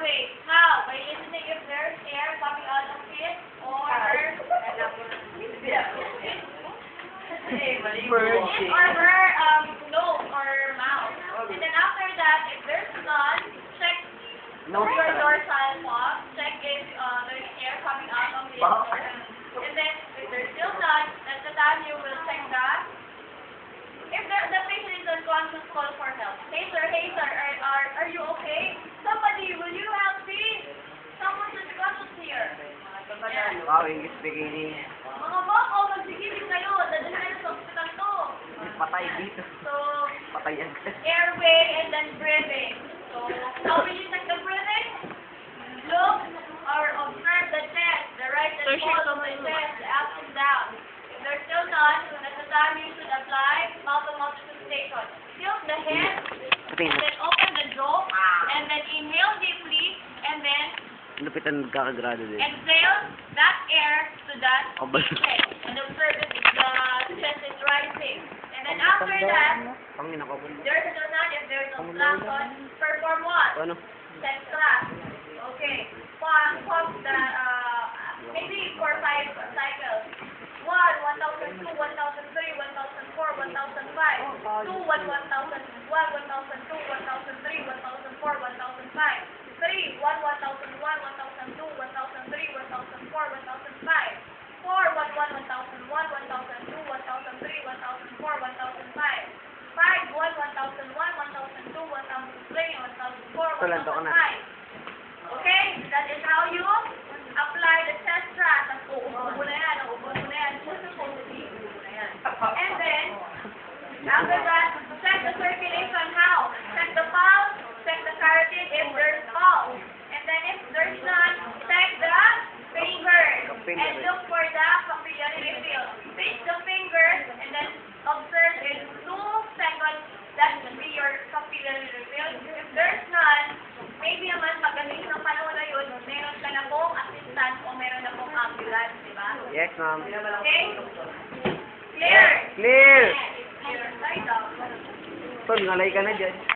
wait. How? By listening if there's air coming out of it or... Bird. Or her um, nose or mouth. Oh. And then after that, if there's none, check no. your dorsal walk. Check if uh, there's air coming out of it. Wow. And then if there's still none, at the time you will check that. If the, the patient is unconscious, call for Yan. Wow, English. Mga bako, magsigilin kayo. Dadalhin kayo sa hospital to. Patay dito. So, Patay yan. airway and then breathing. So, how will you check the breathing? Look or observe the chest, the right and left of the chest, the up and down. If there's still none, that's the time you should apply mouth-to-mouth resuscitation. Tilt the head, and then open the jaw, ah. and then inhale deeply, and then Lupitan magkakagrado din. exhale that air to that Kabal. chest. And observe if the chest is rising. And then after that, there's a none, if there's a plankton, perform what? Ano? Set class. Okay. Pump, pump the, uh, maybe four, five cycles. One, one thousand two, one thousand three, one thousand four, one thousand five. Two, one, one thousand one, one one thousand three, one thousand four, one thousand five. Three, one, one thousand one, one thousand two, one thousand three, one thousand four, one thousand five. Four, one, one, one thousand one, one thousand two, one thousand three, one thousand four, one thousand five. Five, one, one thousand one, one thousand two, one thousand three, one thousand four, one Talento ka thousand na. five. Okay? That is how you fingers. And look for the capillary refill. Pinch the fingers and then observe in two seconds that will be your capillary refill. If there's none, maybe naman magaling sa panahon na yun, meron ka na pong assistant o meron na pong ambulance, di ba? Yes, ma'am. Okay? Clear? Clear! Clear. Sorry, ngalay ka na dyan.